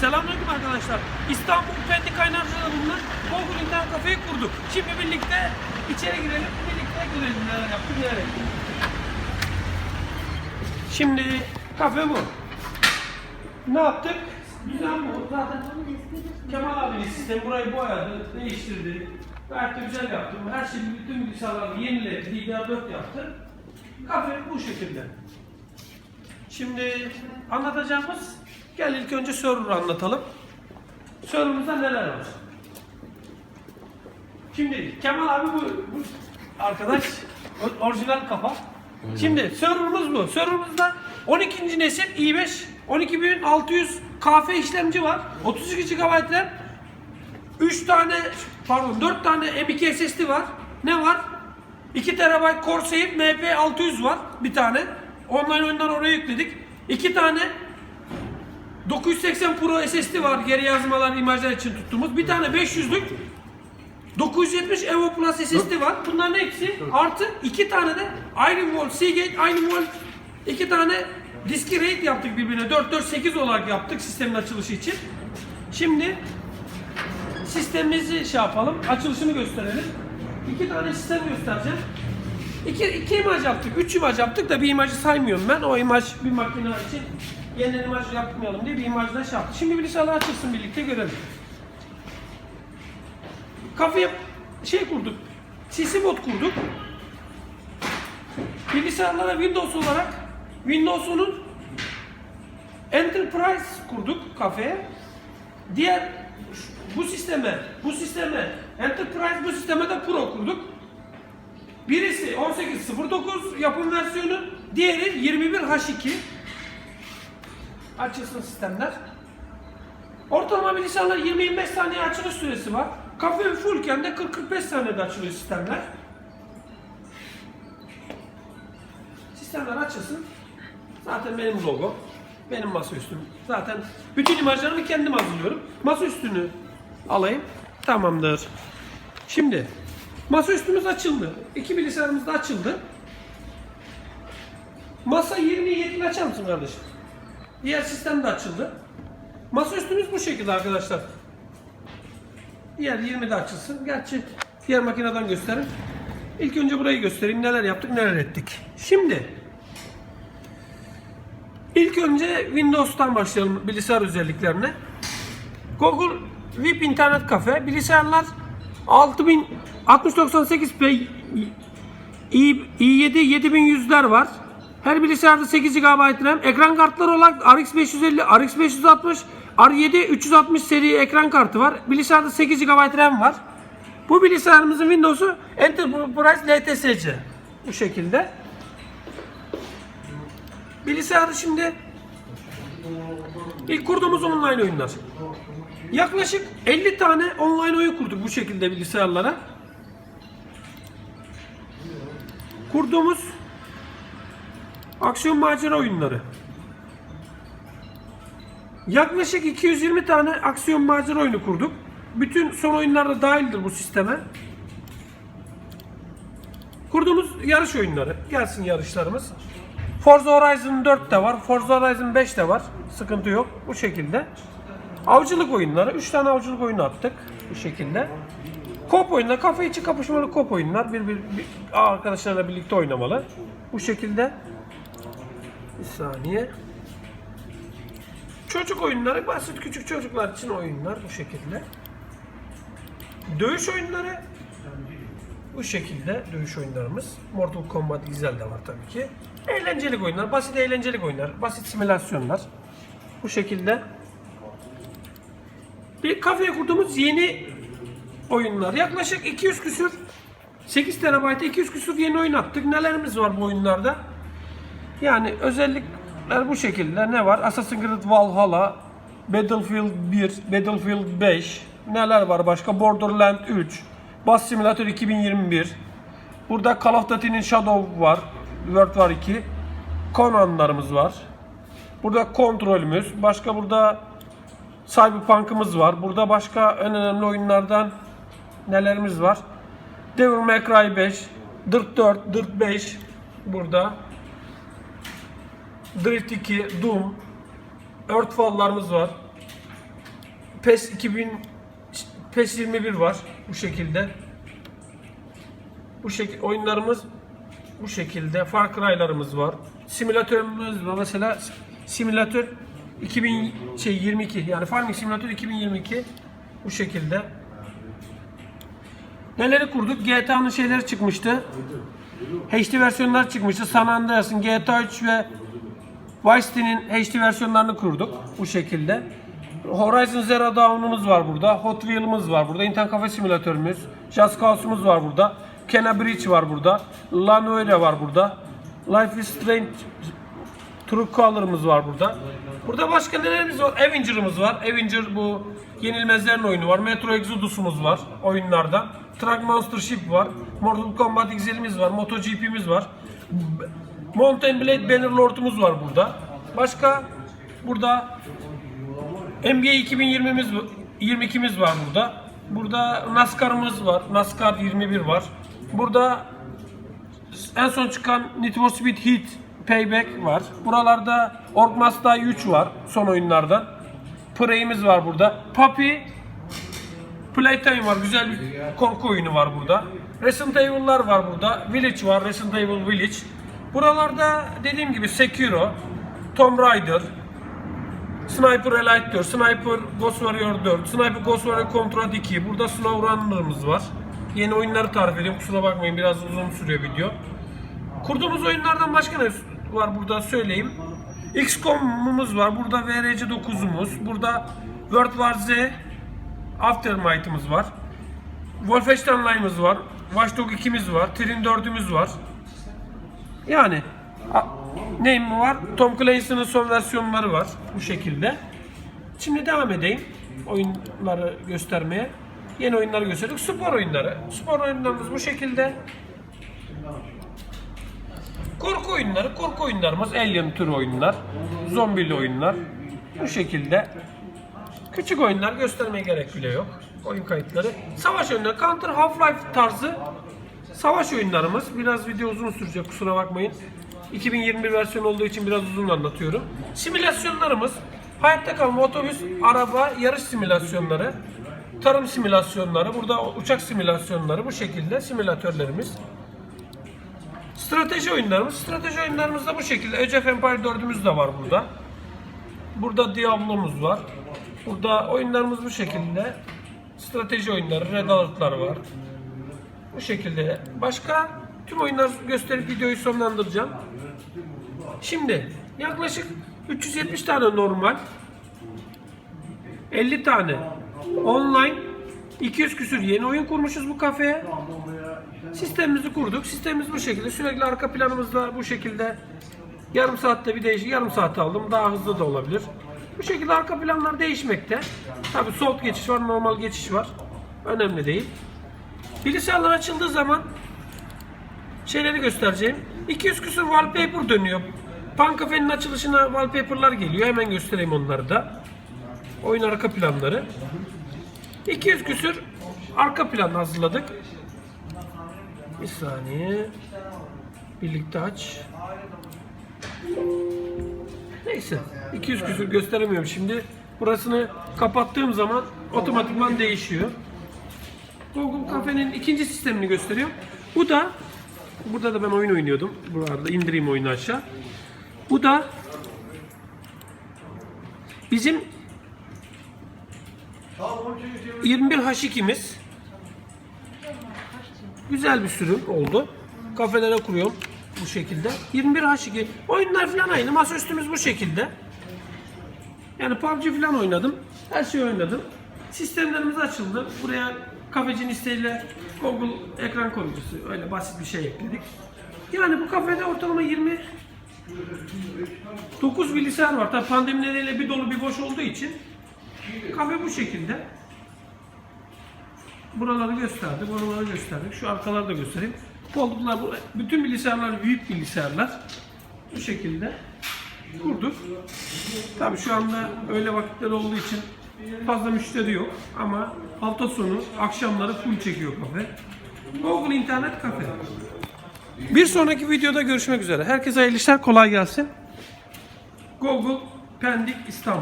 Selamünaleyküm arkadaşlar. İstanbul Pendik Kaynarca'da bulunan internet kafeyi kurduk. Şimdi birlikte içeri girelim, birlikte görelim neler yaptık, neler. Şimdi kafe bu. Ne yaptık? Düzen bu. Zaten Kemal abinin sistemi burayı boyadı, değiştirdi. Gayet de güzel yaptım. Her şey bütün bilgisayarları yeniledi. DDR4 yaptı. Kafe bu şekilde. Şimdi anlatacağımız, gel ilk önce server'ı anlatalım. Server'ımızda neler var? Şimdi Kemal abi bu, bu arkadaş orijinal kafa. Şimdi server'ımız bu. Server'ımızda 12. nesil i5 12600 KF işlemci var. 32 GB RAM. 3 tane pardon 4 tane M2 SSD var. Ne var? 2 TB Corsair MP600 var bir tane. Online oyunlar oraya yükledik. 2 tane 980 Pro SSD var geri yazmalar, imajlar için tuttuğumuz. Bir tane 500'lük 970 Evo Plus SSD var. Bunların hepsi artı iki tane de Iron Wall, Seagate Iron Wall iki tane diski RAID yaptık birbirine. 448 olarak yaptık sistemin açılışı için. Şimdi sistemimizi şey yapalım, açılışını gösterelim. İki tane sistem göstereceğim. İki, iki imaj yaptık, üç imaj yaptık da bir imajı saymıyorum ben. O imaj bir makine için yeniden imaj yapmayalım diye bir imajda şey yaptık. Şimdi bilgisayarlar açılsın birlikte görelim. Kafeye şey kurduk, CC bot kurduk. Bilgisayarlara Windows olarak Windows'un Enterprise kurduk kafeye. Diğer bu sisteme, bu sisteme Enterprise, bu sisteme de Pro kurduk. Birisi 1809 yapım versiyonu, diğeri 21H2. Açılsın sistemler. Ortalama bilgisayarlar 20-25 saniye açılış süresi var. Kafe fullken de 40-45 saniyede açılıyor sistemler. Sistemler açılsın. Zaten benim logo. Benim masaüstüm. Zaten bütün imajlarımı kendim hazırlıyorum. Masaüstünü alayım. Tamamdır. Şimdi masaüstümüz açıldı. İki bilgisayarımız da açıldı. Masa 20'yi 70 açar mısın kardeşim? Diğer sistem de açıldı. Masaüstümüz bu şekilde arkadaşlar. Diğer 20 de açılsın. Gerçi diğer makineden gösterin. İlk önce burayı göstereyim. Neler yaptık, neler ettik. Şimdi ilk önce Windows'tan başlayalım bilgisayar özelliklerine. Google VIP internet kafe bilgisayarlar 6000 6098p i, i7 7100'ler var. Her bilgisayarda 8 GB RAM. Ekran kartları olarak RX 550, RX 560, R7 360 seri ekran kartı var. Bilgisayarda 8 GB RAM var. Bu bilgisayarımızın Windows'u Enterprise LTSC. Bu şekilde. Bilgisayarı şimdi ilk kurduğumuz online oyunlar. Yaklaşık 50 tane online oyun kurduk bu şekilde bilgisayarlara. Kurduğumuz aksiyon macera oyunları. Yaklaşık 220 tane aksiyon macera oyunu kurduk. Bütün son oyunlar da dahildir bu sisteme. Kurduğumuz yarış oyunları. Gelsin yarışlarımız. Forza Horizon 4 de var. Forza Horizon 5 de var. Sıkıntı yok. Bu şekilde. Avcılık oyunları. 3 tane avcılık oyunu attık. Bu şekilde. Kop oyunlar. Kafa içi kapışmalı kop oyunlar. Bir, bir, bir arkadaşlarla birlikte oynamalı. Bu şekilde. Bir saniye. Çocuk oyunları basit küçük çocuklar için oyunlar bu şekilde. Dövüş oyunları bu şekilde dövüş oyunlarımız. Mortal Kombat güzel de var tabii ki. Eğlencelik oyunlar, basit eğlencelik oyunlar, basit simülasyonlar. Bu şekilde. Bir kafeye kurduğumuz yeni oyunlar. Yaklaşık 200 küsür 8 TB 200 küsür yeni oyun attık. Nelerimiz var bu oyunlarda? Yani özellikler bu şekilde. Ne var? Assassin's Creed Valhalla, Battlefield 1, Battlefield 5, neler var başka? Borderland 3, Bus Simulator 2021. Burada Call of Duty'nin Shadow var, World War 2. Conan'larımız var. Burada kontrolümüz. Başka burada Cyberpunk'ımız var. Burada başka en önemli oyunlardan nelerimiz var? Devil May Cry 5, Dirt 4, Dirt 5 burada. Drift 2, Doom, Earthfall'larımız var. PES 2000 PES 21 var bu şekilde. Bu şekilde oyunlarımız bu şekilde. Far Cry'larımız var. Simülatörümüz var. Mesela simülatör 2000 şey 22 yani Farming Simulator 2022 bu şekilde. Neleri kurduk? GTA'nın şeyleri çıkmıştı. HD versiyonlar çıkmıştı. San Andreas'ın GTA 3 ve Vice City'nin HD versiyonlarını kurduk bu şekilde. Horizon Zero Dawn'umuz var burada. Hot Wheel'ımız var burada. İnternet kafe simülatörümüz. Just Cause'umuz var burada. Kena Bridge var burada. Lanoire var burada. Life is Strange True Color'ımız var burada. Burada başka nelerimiz var? Avenger'ımız var. Avenger bu yenilmezlerin oyunu var. Metro Exodus'umuz var oyunlardan. Truck Monster Ship var. Mortal Kombat XL'imiz var. MotoGP'miz var. Mountain Blade Bannerlord'umuz var burada. Başka burada NBA 2020'miz var- 22'miz var burada. Burada NASCAR'ımız var. NASCAR 21 var. Burada en son çıkan Need for Speed Heat Payback var. Buralarda Must Die 3 var son oyunlardan. Prey'imiz var burada. Puppy Playtime var. Güzel bir korku oyunu var burada. Resident Evil'lar var burada. Village var. Resident Evil Village. Buralarda dediğim gibi Sekiro, Tomb Raider, Sniper Elite 4, Sniper Ghost Warrior 4, Sniper Ghost Warrior Contra 2. Burada SnowRunner'ımız var. Yeni oyunları tarif ediyorum. Kusura bakmayın biraz uzun sürüyor video. Kurduğumuz oyunlardan başka ne var burada söyleyeyim. XCOM'umuz var. Burada VRC 9'umuz. Burada World War Z Aftermight'ımız var. Wolfenstein Online'ımız var. Watch Dogs 2'miz var. Trin 4'ümüz var. Yani neyim var? Tom Clancy'nin son versiyonları var bu şekilde. Şimdi devam edeyim oyunları göstermeye. Yeni oyunları gösterdik. Spor oyunları. Spor oyunlarımız bu şekilde. Korku oyunları, korku oyunlarımız Alien tür oyunlar, zombili oyunlar. Bu şekilde. Küçük oyunlar göstermeye gerek bile yok. Oyun kayıtları. Savaş oyunları, Counter Half-Life tarzı savaş oyunlarımız. Biraz video uzun sürecek kusura bakmayın. 2021 versiyon olduğu için biraz uzun anlatıyorum. Simülasyonlarımız hayatta kalma otobüs, araba, yarış simülasyonları, tarım simülasyonları, burada uçak simülasyonları bu şekilde simülatörlerimiz. Strateji oyunlarımız. Strateji oyunlarımız da bu şekilde. Age of Empire 4'ümüz de var burada. Burada Diablo'muz var. Burada oyunlarımız bu şekilde. Strateji oyunları, Red Alert'lar var. Bu şekilde. Başka tüm oyunları gösterip videoyu sonlandıracağım. Şimdi yaklaşık 370 tane normal, 50 tane online, 200 küsür yeni oyun kurmuşuz bu kafeye. Sistemimizi kurduk. Sistemimiz bu şekilde. Sürekli arka planımızda bu şekilde yarım saatte bir değiş yarım saat aldım. Daha hızlı da olabilir. Bu şekilde arka planlar değişmekte. Tabi soft geçiş var, normal geçiş var. Önemli değil. Bilgisayarlar açıldığı zaman şeyleri göstereceğim. 200 küsur wallpaper dönüyor. Pankafe'nin açılışına wallpaper'lar geliyor. Hemen göstereyim onları da. Oyun arka planları. 200 küsür arka plan hazırladık. Bir saniye. Birlikte aç. Neyse. 200 küsür gösteremiyorum şimdi. Burasını kapattığım zaman otomatikman değişiyor. Google Cafe'nin ikinci sistemini gösteriyorum. Bu da burada da ben oyun oynuyordum. Bu arada indireyim oyunu aşağı. Bu da bizim 21 H2'miz. Güzel bir sürüm oldu. Kafelere kuruyorum bu şekilde. 21 H2. Oyunlar falan aynı. Masaüstümüz bu şekilde. Yani PUBG falan oynadım. Her şeyi oynadım. Sistemlerimiz açıldı. Buraya kafecinin isteğiyle Google ekran koruyucusu öyle basit bir şey ekledik. Yani bu kafede ortalama 20 9 bilgisayar var. Tabii pandemi nedeniyle bir dolu bir boş olduğu için kafe bu şekilde. Buraları gösterdik, oraları gösterdik. Şu arkaları da göstereyim. Koltuklar, bütün bilgisayarlar büyük bilgisayarlar. Bu şekilde kurduk. Tabii şu anda öyle vakitler olduğu için fazla müşteri yok ama hafta sonu akşamları full çekiyor kafe. Google İnternet Kafe. Bir sonraki videoda görüşmek üzere. Herkese hayırlı işler, kolay gelsin. Google Pendik İstanbul.